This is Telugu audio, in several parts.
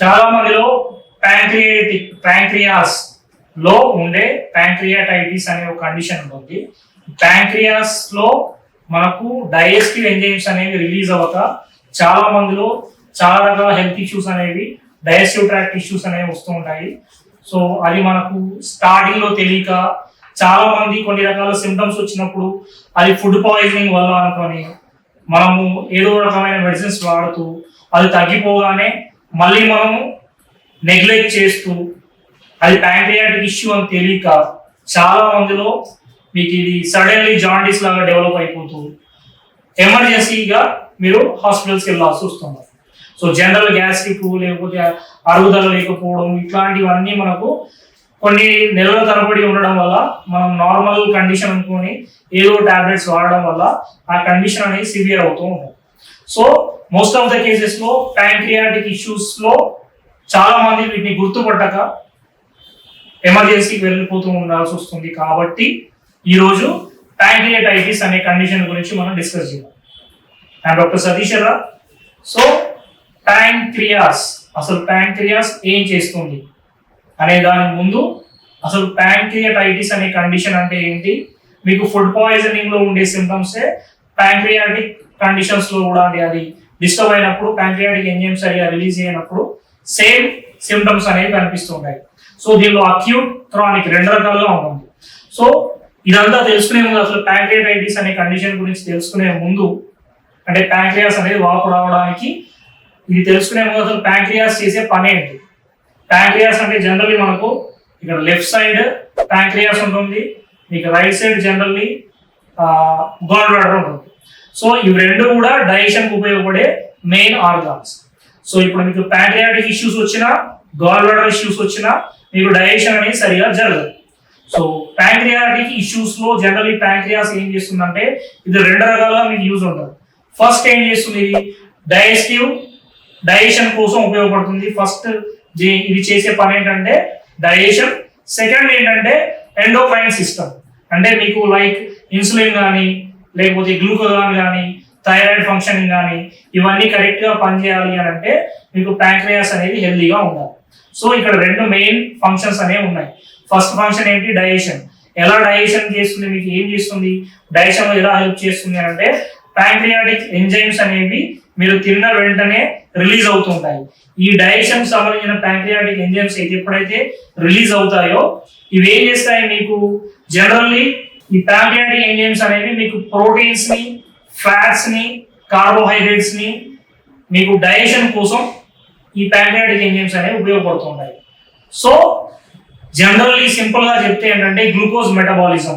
చాలా మందిలో ప్యాంక్రియాటిక్ ప్యాంక్రియాస్లో ఉండే ప్యాంక్రియాటైటిస్ అనే ఒక కండిషన్ ఉంటుంది. ప్యాంక్రియాస్లో మనకు డైజెస్టివ్ ఎంజైమ్స్ అనేవి రిలీజ్ అవ్వక చాలా మందిలో చాలా రకాల హెల్త్ ఇష్యూస్ అనేవి డైజెస్టివ్ ట్రాక్ట్ ఇష్యూస్ అనేవి వస్తూ ఉంటాయి. సో అది మనకు స్టార్టింగ్లో తెలియక చాలా మంది కొన్ని రకాల సిమ్టమ్స్ వచ్చినప్పుడు అది ఫుడ్ పాయిజనింగ్ వల్ల అనుకొని మనము ఏదో రకమైన మెడిసిన్స్ వాడుతూ అది తగ్గిపోగానే మళ్ళీ మనము నెగ్లెక్ట్ చేస్తూ అది ప్యాంక్రియాటిక్ ఇష్యూ అని తెలియక చాలా మందిలో మీకు ఇది సడన్లీ జాండీస్ లాగా డెవలప్ అయిపోతూ ఎమర్జెన్సీగా మీరు హాస్పిటల్స్కి వెళ్ళాల్సి వస్తుంది. సో జనరల్ గ్యాస్ట్రిక్ లేకపోతే అరుగుదల లేకపోవడం ఇట్లాంటివన్నీ మనకు కొన్ని నెలల తరబడి ఉండడం వల్ల మనం నార్మల్ కండిషన్ అనుకొని ఏదో టాబ్లెట్స్ వాడడం వల్ల ఆ కండిషన్ అనేది సివియర్ అవుతూ ఉంటుంది. సో మోస్ట్ ఆఫ్ ద కేసెస్లో ప్యాంక్రియాటిక్ ఇష్యూస్లో చాలా మంది వీటిని గుర్తుపట్టక ఎమర్జెన్సీకి వెళ్ళిపోతూ ఉండాల్సి వస్తుంది కాబట్టి ఈరోజు ప్యాంక్రియాటైటిస్ అనే కండిషన్ గురించి మనం డిస్కస్ చేద్దాం. అండ్ డాక్టర్ సతీష్ రా సో ప్యాంక్రియాస్ అసలు ప్యాంక్రియాస్ ఏం చేస్తుంది? అనే దాని ముందు అసలు ప్యాంక్రియాటైటిస్ అనే కండిషన్ అంటే ఏంటి? మీకు ఫుడ్ పాయిజనింగ్లో ఉండే సింటమ్సే ప్యాంక్రియాటిక్ కండిషన్స్లో కూడా అది డిస్టర్బ్ అయినప్పుడు ప్యాంక్రియాటిక్ ఎంజైమ్ సరిగా రిలీజ్ అయినప్పుడు సేమ్ సిమ్టమ్స్ అనేవి కనిపిస్తుంటాయి. సో దీనిలో అక్యూట్ క్రానిక్ రెండు రకాలుగా ఉంటుంది. సో ఇదంతా తెలుసుకునే ముందు అసలు ప్యాంక్రియాటైటిస్ అనే కండిషన్ గురించి తెలుసుకునే ముందు అంటే ప్యాంక్రియాస్ అనేది వాపు రావడానికి ఇది తెలుసుకునే ముందు అసలు ప్యాంక్రియాస్ చేసే పని ఏంటి? ప్యాంక్రియాస్ అంటే జనరల్లీ మనకు ఇక్కడ లెఫ్ట్ సైడ్ ప్యాంక్రియాస్ ఉంటుంది మీకు right side generally gall bladder ఉంటుంది. సో ఇవి రెండు కూడా డైజెషన్ ఉపయోగపడే మెయిన్ ఆర్గాన్స్ సో ఇప్పుడు మీకు ప్యాంక్రియాటిక్ ఇష్యూస్ వచ్చినా గాల్బ్లాడర్ ఇష్యూస్ వచ్చినా మీకు డైజెషన్ అనేది సరిగా జరగదు. సో ప్యాంక్రియాటిక్ ఇష్యూస్లో జనరలీ ప్యాంక్రియాస్ ఏం చేస్తుందంటే ఇది రెండు రకాలుగా మీకు యూజ్ ఉంటుంది. ఫస్ట్ ఏం చేస్తుంది ఇది? డైజెస్టివ్ డైజెషన్ కోసం ఉపయోగపడుతుంది. ఫస్ట్ ఇది చేసే పని ఏంటంటే డైజెషన్ సెకండ్ ఏంటంటే ఎండోక్రైన్ సిస్టమ్ అంటే మీకు లైక్ ఇన్సులిన్ కానీ లేకపోతే గ్లూకోగాన్ కానీ థైరాయిడ్ ఫంక్షన్ కానీ ఇవన్నీ కరెక్ట్గా పనిచేయాలి అని అంటే మీకు ప్యాంక్రియాస్ అనేది హెల్దీగా ఉండాలి. సో ఇక్కడ రెండు మెయిన్ ఫంక్షన్స్ అనేవి ఉన్నాయి. ఫస్ట్ ఫంక్షన్ ఏంటి? డైజెషన్ ఎలా డైజెషన్ చేస్తుంది? మీకు ఏం చేస్తుంది? డైజెషన్ ఎలా హెల్ప్ చేస్తుంది అని అంటే ప్యాంక్రియాటిక్ ఎంజైమ్స్ అనేవి మీరు తిన్న వెంటనే రిలీజ్ అవుతుంటాయి ఈ డైజెషన్ సంబంధించిన ప్యాంక్రియాటిక్ ఎంజైమ్స్ అయితే ఎప్పుడైతే రిలీజ్ అవుతాయో ఇవి ఏం చేస్తాయి మీకు? జనరల్లీ ఈ ప్యాంక్రియాటిక్ ఎంజైమ్స్ అనేవి మీకు ప్రోటీన్స్ని ఫ్యాట్స్ని కార్బోహైడ్రేట్స్ని మీకు డైజెషన్ కోసం ఈ ప్యాంక్రియాటిక్ ఎంజైమ్స్ అనేవి ఉపయోగపడుతుంటాయి సో జనరల్లీ సింపుల్గా చెప్తే ఏంటంటే గ్లూకోజ్ మెటబాలిజం.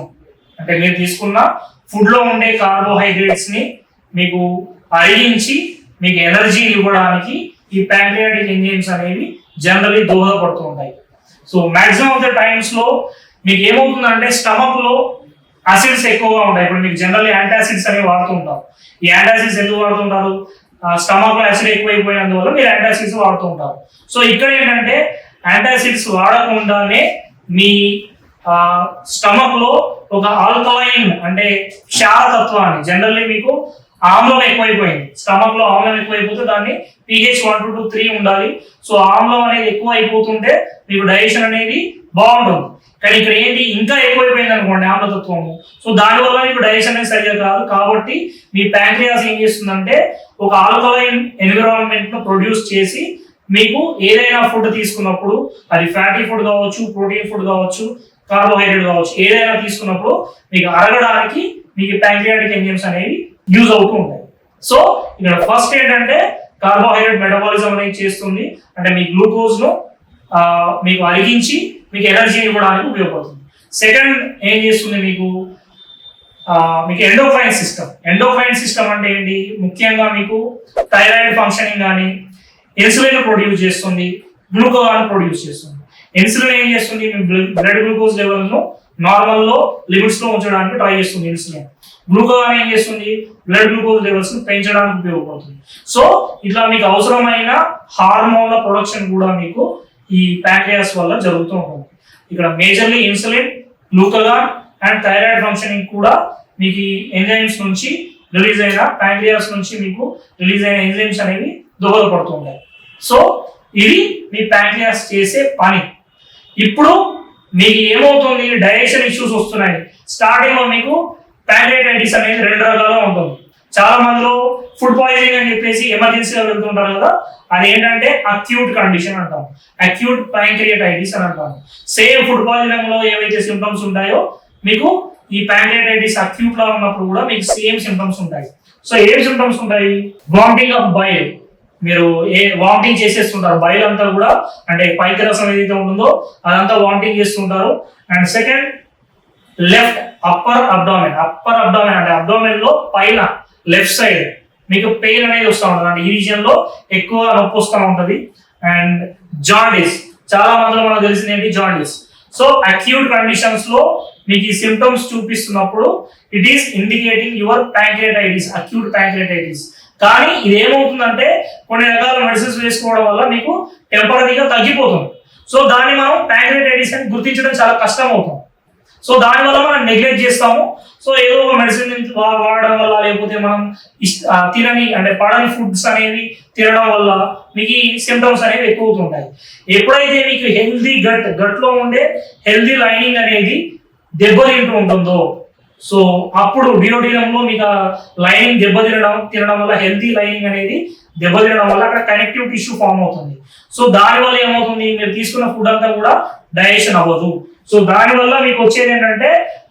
అంటే మీరు తీసుకున్న ఫుడ్లో ఉండే కార్బోహైడ్రేట్స్ని మీకు అరిగించి మీకు ఎనర్జీ ఇవ్వడానికి ఈ ప్యాంక్రియాటిక్ ఎంజైమ్స్ అనేవి జనరల్లీ దోహదపడుతూ ఉంటాయి. సో మ్యాక్సిమం ఆఫ్ ద టైమ్స్లో మీకు ఏమవుతుందంటే స్టమక్లో యాసిడ్స్ ఎక్కువగా ఉంటాయి. ఇప్పుడు మీకు జనరల్ యాంటాసిడ్స్ అనేవి వాడుతూ ఉంటారు. ఈ యాంటాసిడ్స్ ఎందుకు వాడుతుంటారు స్టమక్లో యాసిడ్ ఎక్కువైపోయినందువల్ల మీరు యాంటాసిడ్స్ వాడుతూ ఉంటారు. సో ఇక్కడ ఏంటంటే యాంటాసిడ్స్ వాడకుండానే మీ స్టమక్లో ఒక ఆల్కలైన్ అంటే క్షారతత్వాన్ని జనరల్లీ మీకు ఆమ్లం ఎక్కువైపోయింది. స్టమక్లో ఆమ్లం ఎక్కువైపోతే దాన్ని pH one to two three ఉండాలి. సో ఆమ్లం అనేది ఎక్కువ అయిపోతుంటే మీకు డైజెషన్ అనేది బాగుంటుంది. కానీ ఇక్కడ ఏంటి? ఇంకా ఎక్కువైపోయింది అనుకోండి ఆమ్లతత్వము. సో దానివల్ల మీకు డైజెషన్ అనేది సరిగా కాదు కాబట్టి మీ ప్యాంక్రియాస్ ఏం చేస్తుందంటే ఒక ఆల్కలైన్ ఎన్విరాన్మెంట్ను ప్రొడ్యూస్ చేసి మీకు ఏదైనా ఫుడ్ తీసుకున్నప్పుడు అది ఫ్యాటీ ఫుడ్ కావచ్చు ప్రోటీన్ ఫుడ్ కావచ్చు కార్బోహైడ్రేట్ కావచ్చు ఏదైనా తీసుకున్నప్పుడు మీకు అరగడానికి మీకు ప్యాంక్రియాటిక్ ఎంజైమ్స్ అనేవి యూజ్ అవుతూ ఉంటాయి. సో ఇక్కడ ఫస్ట్ ఏంటంటే కార్బోహైడ్రేట్ మెటబాలిజం అనేది చేస్తుంది. అంటే మీ గ్లూకోజ్ను మీకు అరిగించి మీకు ఎనర్జీ ఇవ్వడానికి ఉపయోగపడుతుంది. సెకండ్ ఏం చేస్తుంది మీకు? మీకు ఎండోఫైన్ సిస్టమ్ ఎండోఫైన్ సిస్టమ్ అంటే ఏంటి? ముఖ్యంగా మీకు థైరాయిడ్ ఫంక్షనింగ్ కానీ ఇన్సులిన్ ప్రొడ్యూస్ చేస్తుంది గ్లూకోగాన్ ప్రొడ్యూస్ చేస్తుంది. ఇన్సులిన్ ఏం చేస్తుంది? మీ బ్లడ్ గ్లూకోజ్ లెవెల్ను నార్మల్లో లిమిట్స్లో ఉంచడానికి ట్రై చేస్తుంది ఇన్సులిన్. గ్లూకోగాన్ ఏం చేస్తుంది? బ్లడ్ గ్లూకోజ్ లెవెల్స్ని పెంచడానికి ఉపయోగపడుతుంది. సో ఇట్లా మీకు అవసరమైన హార్మోన్ల ప్రొడక్షన్ కూడా మీకు ఈ ప్యాంక్రియాస్ వల్ల జరుగుతూ ఉంటుంది. ఇక్కడ majorly insulin glucagon and thyroid functioning కూడా మీకు ఈ ఎంజైమ్స్ నుంచి రిలీజ్ అయిన ప్యాంక్రియాస్ నుంచి మీకు రిలీజ్ అయిన ఎంజైమ్స్ అనేవి దోహదపడుతూ ఉంటాయి. సో ఇది మీ ప్యాంక్రియాస్ చేసే పని. ఇప్పుడు మీకు ఏమవుతుంది? డైజెషన్ ఇష్యూస్ వస్తున్నాయి. స్టార్టింగ్లో మీకు ప్యాంక్రియాటైటిస్ అనేది రెండు రకాలుగా ఉంటుంది. చాలా మందిలో ఫుడ్ పాయిజనింగ్ అని చెప్పేసి ఎమర్జెన్సీగా వెళ్తుంటారు కదా అది ఏంటంటే అక్యూట్ కండిషన్ అంటాం అక్యూట్ ప్యాంక్రియాటైటిస్ అని అంటాం సేమ్ ఫుడ్ పాయిజనింగ్లో ఏవైతే సిమ్టమ్స్ ఉంటాయో మీకు ఈ ప్యాంక్రియాటైటిస్ అక్యూట్ లా ఉన్నప్పుడు కూడా మీకు సేమ్ సింటమ్స్ ఉంటాయి. సో ఏం సింటమ్స్ ఉంటాయి? వామిటింగ్ ఆఫ్ బైల్ మీరు ఏ వామిటింగ్ చేసేస్తుంటారు? బయలు అంతా కూడా అంటే పైకి రసం ఏదైతే ఉంటుందో అదంతా వామిటింగ్ చేస్తుంటారు. And second left upper abdomen upper abdomen అంటే అబ్డామిన్లో పైన లెఫ్ట్ సైడ్ మీకు పెయిన్ అనేది వస్తూ ఉంటుంది. అంటే ఈ రీజియన్లో ఎక్కువ నొప్పి వస్తూ ఉంటుంది. అండ్ జాండీస్ చాలా మందిలో మనకు తెలిసింది ఏంటి? జాండీస్ సో అక్యూట్ కండిషన్స్లో మీకు ఈ symptoms చూపిస్తున్నప్పుడు it is indicating your pancreatitis acute pancreatitis కానీ ఇది ఏమవుతుందంటే కొన్ని రకాల మెడిసిన్స్ వేసుకోవడం వల్ల మీకు టెంపరీగా తగ్గిపోతుంది. సో దాన్ని మనం ప్యాంక్రేటైటిస్ అని గుర్తించడం చాలా కష్టం అవుతుంది సో దానివల్ల మనం నెగ్లెక్ట్ చేస్తాము. సో ఏదో ఒక మెడిసిన్ వాడడం వల్ల లేకపోతే మనం తినని అంటే పడని ఫుడ్స్ అనేవి తినడం వల్ల మీకు ఈ సిమ్టమ్స్ అనేవి ఎక్కువ అవుతుంటాయి ఎప్పుడైతే మీకు హెల్దీ గట్ గట్లో ఉండే హెల్దీ లైనింగ్ అనేది దెబ్బతింటూ ఉంటుందో సో అప్పుడు డియోడినంలో మీకు లైనింగ్ దెబ్బతినడం తినడం వల్ల హెల్తీ లైనింగ్ అనేది దెబ్బతినడం వల్ల అక్కడ కనెక్టివ్ టిష్యూ ఫామ్ అవుతుంది. సో దానివల్ల ఏమవుతుంది? మీరు తీసుకున్న ఫుడ్ అంతా కూడా డైజెషన్ అవ్వదు. సో దానివల్ల మీకు వచ్చేది ఏంటంటే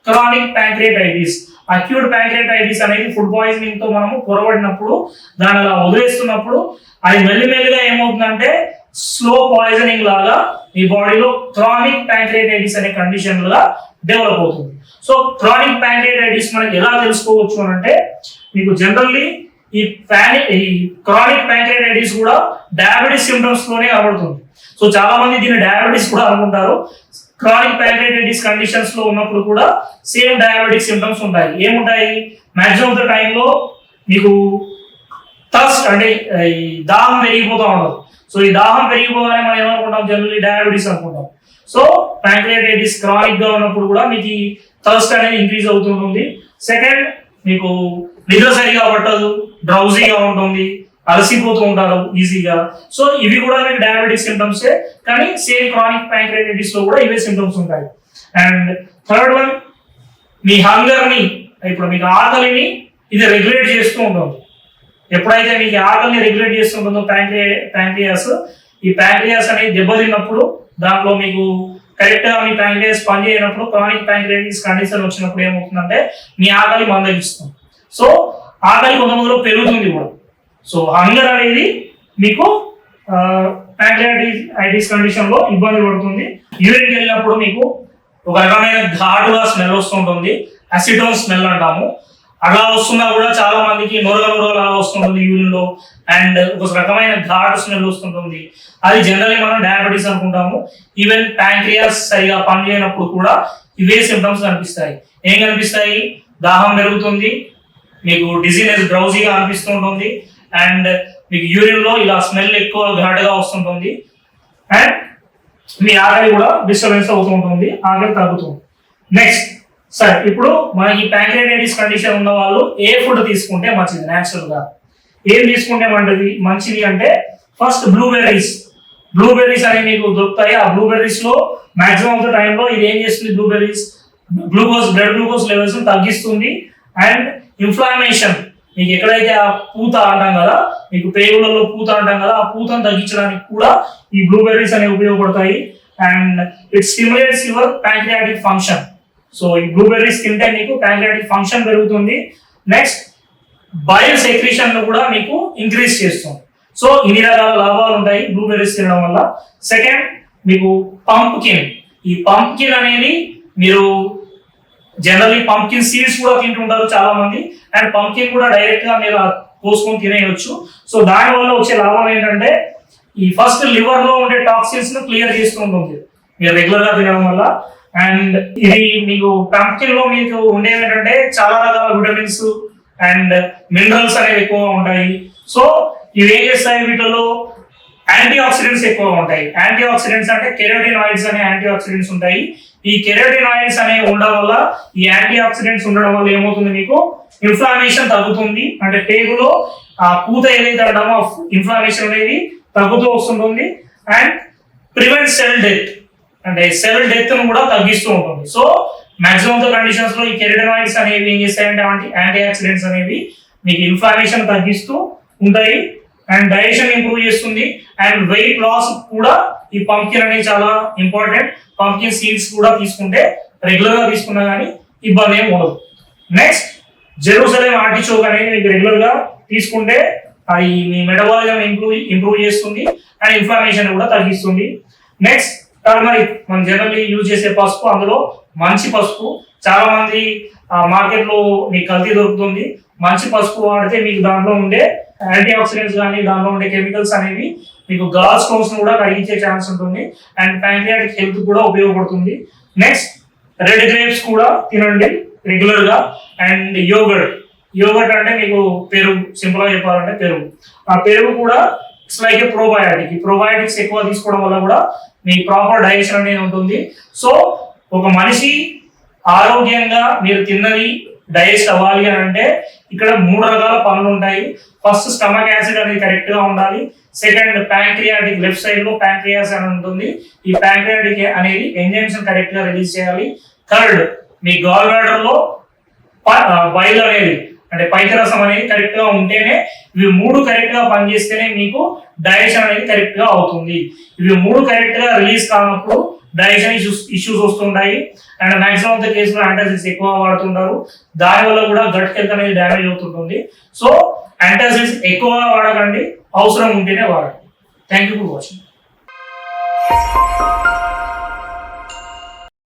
క్రానిక్ ప్యాంక్రియాటైటిస్ అక్యూట్ ప్యాంక్రియాటైటిస్ అనేది ఫుడ్ పాయిజనింగ్తో మనము పొరబడినప్పుడు దాని అలా వదిలేస్తున్నప్పుడు అది మెల్లిమెల్లిగా ఏమవుతుందంటే స్లో పాయిజనింగ్ లాగా మీ బాడీలో క్రానిక్ ప్యాంక్రియాటైటిస్ అనే కండిషన్గా డెవలప్ అవుతుంది. సో క్రానిక్ ప్యాంక్రియాటైటిస్ మనకి ఎలా తెలుసుకోవచ్చు అని అంటే మీకు జనరల్లీ ఈ ప్యాని ఈ క్రానిక్ ప్యాంక్రియాటైటిస్ కూడా డయాబెటీస్ సిమ్టమ్స్లోనే కనబడుతుంది. సో చాలా మంది దీన్ని డయాబెటీస్ కూడా అనుకుంటారు. క్రానిక్ ప్యాంక్రియాటైటిస్ కండిషన్స్లో ఉన్నప్పుడు కూడా సేమ్ డయాబెటిక్ సిమ్టమ్స్ ఉంటాయి. ఏముంటాయి? మాక్సిమం ఆఫ్ ద టైంలో మీకు థర్స్ట్ అంటే ఈ దాహం పెరిగిపోతూ ఉండదు. సో ఈ దాహం పెరిగిపోగానే మనం ఏమనుకుంటాం? జనరల్లీ డయాబెటీస్ అనుకుంటాం. సో ప్యాంక్రియాటైటిస్ క్రానిక్గా ఉన్నప్పుడు కూడా మీకు ఈ థర్స్ట్ అనేది ఇంక్రీజ్ అవుతుంటుంది సెకండ్ మీకు నిద్ర సరిగా పట్టదు డ్రౌజీగా ఉంటుంది అలసిపోతూ ఉంటారు ఈజీగా సో ఇవి కూడా మీకు డయాబెటీస్ సిమ్టమ్స్ కానీ సేమ్ క్రానిక్ ప్యాంక్రియాటైటిస్లో కూడా ఇవే సిమ్టమ్స్ ఉంటాయి. అండ్ థర్డ్ వన్ మీ హంగర్ని ఇప్పుడు మీకు ఆకలిని ఇది రెగ్యులేట్ చేస్తూ ఉంటుంది. ఎప్పుడైతే మీకు ఆకలిని రెగ్యులేట్ చేస్తుంటుందో ప్యాంక్రి ప్యాంక్రియాస్ ఈ ప్యాంక్రియాస్ అనేది దెబ్బతిన్నప్పుడు దాంట్లో మీకు కరెక్ట్గా మీ ప్యాంక్రియాస్ పనిచేయనప్పుడు క్రానిక్ ప్యాంక్రియాటిస్ కండిషన్ వచ్చినప్పుడు ఏమవుతుందంటే మీ ఆకలి మందగిస్తుంది సో ఆకలి కొంతమందిలో పెరుగుతుంది కూడా. సో హంగర్ అనేది మీకు ప్యాంక్రియాటిస్ కండిషన్లో ఇబ్బంది పడుతుంది. యూరిన్కి వెళ్ళినప్పుడు మీకు ఒక రకమైన ఘాటుగా స్మెల్ వస్తుంటుంది. అసిటోన్ స్మెల్ అంటాము. అలా వస్తున్నా కూడా చాలా మందికి నొరగ నొరగ వస్తుంటుంది యూరిన్లో అండ్ ఒక రకమైన ఘాటు స్మెల్ వస్తుంటుంది. అది జనరల్లీ మనం డయాబెటీస్ అనుకుంటాము. ఈవెన్ ప్యాంక్రియాస్ సరిగా పనిచేయనప్పుడు కూడా ఇవే సిమ్టమ్స్ కనిపిస్తాయి. ఏం కనిపిస్తాయి? దాహం పెరుగుతుంది. మీకు డిజీనెస్ డ్రౌజీగా అనిపిస్తుంటుంది. అండ్ మీకు యూరిన్లో ఇలా స్మెల్ ఎక్కువ ఘాటుగా వస్తుంటుంది. అండ్ మీ ఆకలి కూడా డిస్టర్బెన్స్ అవుతుంటుంది. ఆకలి తగ్గుతుంది. నెక్స్ట్ సరే ఇప్పుడు మనకి ప్యాంక్రియాటైటిస్ కండిషన్ ఉన్న వాళ్ళు ఏ ఫుడ్ తీసుకుంటే మంచిది న్యాచురల్గా. ఏం తీసుకుంటే మంచిది మంచిది అంటే ఫస్ట్ బ్లూబెర్రీస్ బ్లూబెర్రీస్ అనేవి మీకు దొరుకుతాయి. ఆ బ్లూబెర్రీస్లో మాక్సిమం ఆఫ్ ద టైంలో ఇది ఏం చేస్తుంది? Blueberries glucose blood glucose levels తగ్గిస్తుంది. అండ్ ఇన్ఫ్లామేషన్ మీకు ఎక్కడైతే ఆ పూత అంటాం కదా మీకు పేగులలో పూత అంటాం కదా ఆ పూతను తగ్గించడానికి కూడా ఈ బ్లూబెర్రీస్ అనేవి ఉపయోగపడతాయి. And it stimulates your pancreatic function so ఈ బ్లూబెర్రీస్ తింటే మీకు ప్యాంక్రాటిక్ ఫంక్షన్ పెరుగుతుంది. నెక్స్ట్ బయల్ సెక్రీషన్ కూడా మీకు ఇంక్రీజ్ చేస్తుంది. సో ఇన్ని రకాల లాభాలు ఉంటాయి బ్లూబెర్రీస్ తినడం వల్ల. సెకండ్ మీకు పంప్కిన్ ఈ పంప్కిన్ అనేది మీరు జనరల్లీ పంప్కిన్ సీడ్స్ కూడా తింటుంటారు చాలా మంది అండ్ పంప్కిన్ కూడా డైరెక్ట్గా మీరు పోసుకొని తినేయవచ్చు సో దాని వల్ల వచ్చే లాభం ఏంటంటే ఈ ఫస్ట్ లివర్లో ఉండే టాక్సిన్స్ను క్లియర్ చేస్తూ ఉంటుంది మీరు రెగ్యులర్గా తినడం వల్ల. అండ్ ఇది మీకు పంకిన్లో మీకు ఉండేవి ఏంటంటే చాలా రకాల విటమిన్స్ అండ్ మినరల్స్ అనేవి ఎక్కువగా ఉంటాయి. సో ఇవి ఏం చేస్తాయి వీటిలో యాంటీ ఆక్సిడెంట్స్ ఎక్కువగా ఉంటాయి. యాంటీ ఆక్సిడెంట్స్ అంటే కెరోటినాయిడ్స్ అనే యాంటీ ఆక్సిడెంట్స్ ఉంటాయి. ఈ కెరోటినాయిడ్స్ అనేవి ఉండడం వల్ల ఈ యాంటీ ఆక్సిడెంట్స్ ఉండడం వల్ల ఏమవుతుంది మీకు? ఇన్ఫ్లామేషన్ తగ్గుతుంది. అంటే పేగులో ఆ పూత ఏదైతే అంటామో ఇన్ఫ్లామేషన్ అనేది తగ్గుతూ వస్తుంటుంది. అండ్ ప్రివెంట్ సెల్ డెత్ అంటే సెల్ డెత్ కూడా తగ్గిస్తూ ఉంటుంది. సో మాక్సిమం ఆఫ్ ద కండిషన్స్లో ఈ కెరటనాయిడ్స్ అనేవి ఏం చేస్తాయంటే యాంటీ ఆక్సిడెంట్స్ అనేవి మీకు ఇన్ఫ్లామేషన్ తగ్గిస్తూ ఉంటాయి. అండ్ డైజెషన్ ఇంప్రూవ్ చేస్తుంది. అండ్ వెయిట్ లాస్ కూడా ఈ పంకిన్ అనేది చాలా ఇంపార్టెంట్. పంకిన్ సీడ్స్ కూడా తీసుకుంటే రెగ్యులర్గా తీసుకున్నా కానీ ఇబ్బంది ఏమి ఉండదు. నెక్స్ట్ జెరూసలేం ఆర్టిచోక్ అనేది మీకు రెగ్యులర్గా తీసుకుంటే అది మీ మెటబాలిజం ఇంప్రూవ్ ఇంప్రూవ్ చేస్తుంది. అండ్ ఇన్ఫ్లమేషన్ కూడా తగ్గిస్తుంది. నెక్స్ట్ టర్మరిక్ మనం జనరల్లీ యూజ్ చేసే పసుపు అందులో మంచి పసుపు. చాలా మంది మార్కెట్లో మీకు కల్తీ దొరుకుతుంది. మంచి పసుపు వాడితే మీకు దాంట్లో ఉండే యాంటీ ఆక్సిడెంట్స్ కానీ దాంట్లో ఉండే కెమికల్స్ అనేవి మీకు గాల్ స్టోన్స్ కూడా కరిగించే ఛాన్స్ ఉంటుంది. అండ్ ప్యాంక్రియాటిక్ హెల్త్ కూడా ఉపయోగపడుతుంది. నెక్స్ట్ రెడ్ గ్రేప్స్ కూడా తినండి రెగ్యులర్గా. అండ్ యోగర్ట్ యోగర్ట్ అంటే మీకు పెరుగు సింపుల్గా చెప్పాలంటే పెరుగు. ఆ పెరుగు కూడా ఇట్స్ లైక్ ఏ ప్రోబయాటిక్ ఈ ప్రోబయాటిక్స్ ఎక్కువ తీసుకోవడం వల్ల కూడా మీ ప్రాపర్ డైజెషన్ అనేది ఉంటుంది. సో ఒక మనిషి ఆరోగ్యంగా మీరు తిన్నది డైజెస్ట్ అవ్వాలి అని అంటే ఇక్కడ మూడు రకాల పనులు ఉంటాయి. ఫస్ట్ స్టమక్ యాసిడ్ అనేది కరెక్ట్గా ఉండాలి. సెకండ్ ప్యాంక్రియాటిక్ లెఫ్ట్ సైడ్లో ప్యాంక్రియాస్ అని ఉంటుంది. ఈ ప్యాంక్రియాటిక్ అనేది ఎంజైమ్స్ కరెక్ట్గా రిలీజ్ చేయాలి. థర్డ్ మీ గాల్ బ్లాడర్లో బయలు uh, అనేది అంటే పైకరసం అనేది కరెక్ట్గా ఉంటేనే ఇవి మూడు కరెక్ట్గా పనిచేస్తేనే మీకు డైజెషన్ అనేది కరెక్ట్గా అవుతుంది. ఇవి మూడు కరెక్ట్గా రిలీజ్ కానప్పుడు డైజెషన్ ఇష్యూస్ ఇష్యూస్ వస్తుంటాయి. అండ్ మాక్సిమం ఆఫ్ ద కేసులో యాంటాసిడ్స్ ఎక్కువ వాడుతుంటారు. దానివల్ల కూడా గట్ హెల్త్ అనేది డ్యామేజ్ అవుతుంటుంది. సో యాంటాసిడ్స్ ఎక్కువగా వాడకండి. అవసరం ఉంటేనే వాడండి. Thank you for watching